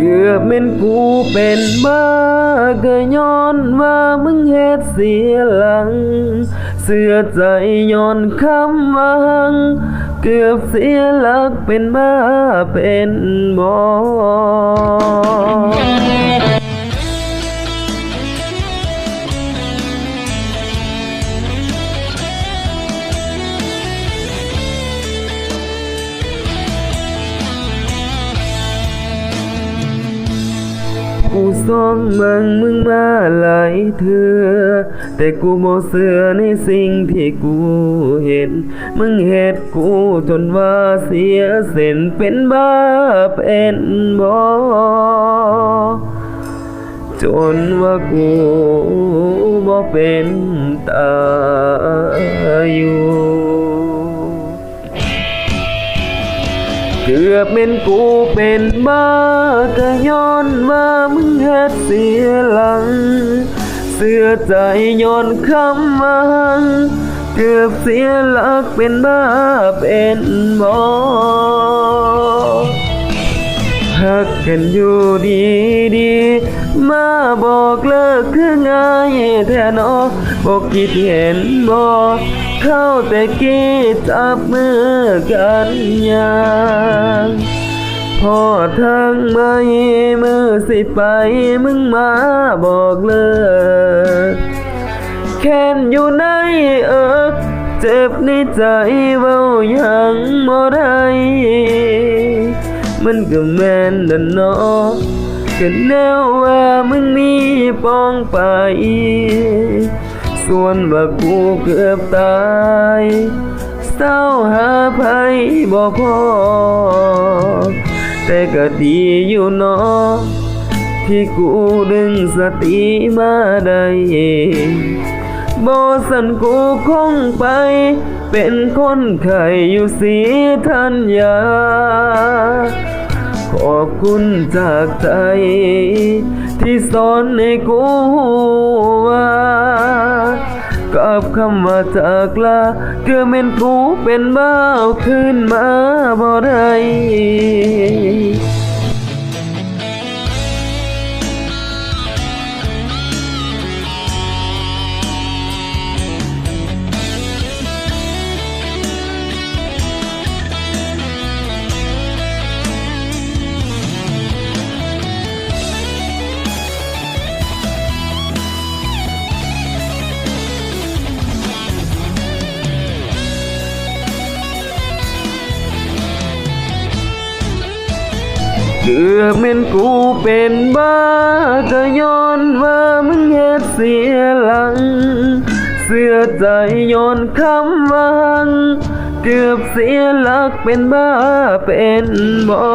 เกือบเม่นกูเป็นบ้าก็ย้อนว่ามึงเฮ็ดเสียหลัง เสือใจย้อนคำวัง เกือบเสียหลักเป็นบ้าเป็นบอ กูซ่องเบิ่งมึงมาหลายเถื่อแต่กูบ่เสือในสิ่งที่กูเห็น มึงเฮ็ดกูจนว่าเสียเส้นเป็นบ้าเป็นบ่จนว่ากูบ่เป็นตาอยู่ เกือบเป็นกูเป็นบ้าก็ย้อนว่ามึงเฮ็ดเสียหลัง เสือใจย้อนคำวังเกือบเสียหลักเป็นบ้าเป็นบอ หักกันอยู่ดีดีมาบอกเลิกคือง่ายแท้เนอบอกคิดเห็นบอกเข้าแต่กี้จับมือกันอย่างพอทางไม่มือสิไปมึงมาบอกเลิกแค้นอยู่ในเอิกเจ็บในใจเว้าหยังบ่ได้ มันก็แมนดันเนาะก็แนวว่ามึงมีป้องไป ส่วนว่ากูเกือบตายเศร้าหาภัยบ่พอ แต่ก็ดีอยู่เนาะที่กูดึงสติมาได้ บอสันกูคงไป เป็นคนไข้อยู่สีทัญญาขอบคุณจากใจที่สอนให้กูว่ากับคำว่าจากลาเกือเม็นกูเป็นบ้าขึ้นมาบ่ได้ เกือบแม่นกูเป็นบ้าก็ย้อนว่ามึงเฮ็ดเสียหลัง เสือใจย้อนคำวัง เกือบเสียหลักเป็นบ้าเป็นบอ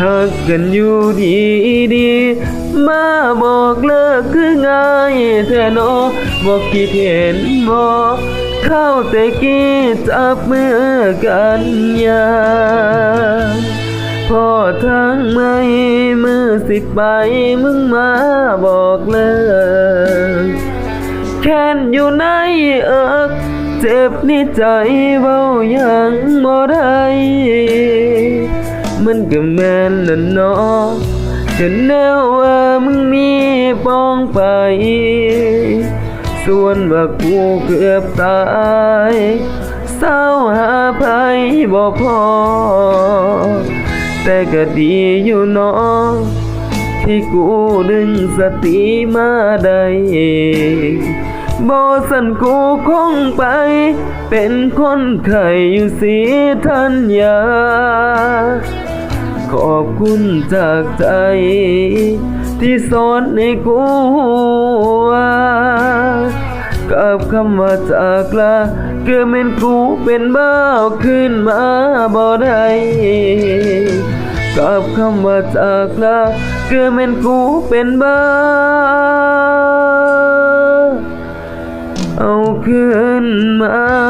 หักกันอยู่ดีดีมาบอกเลิกคือง่ายแท้เนอบอกคิดเห็นบอก ข้าแต่กี้จับมือกันย่างพอทางไม่มือสิไปมึงมาบอกเลิกแค้นอยู่ในเอิกเจ็บในใจเว้าหยังบ่ได้มันก็แม่นนั่นเนาะก็แนวว่ามึงมีป้องไป ส่วนว่ากูเกือบตายเศร้าหาภัยบ่พอ แต่ก็ดีอยู่เนาะที่กูดึงสติมาได้บอสันกูคงไป เป็นคนไข้อยู่สีทัญญาขอบคุณจากใจ ที่สอนให้กู กับคำว่าจากลาเกือบเป็นกูเป็นบ้าขึ้นมาบ่ได้กับคำว่าจากลาเกือบเป็นกูเป็นบ้า เอาขึ้นมา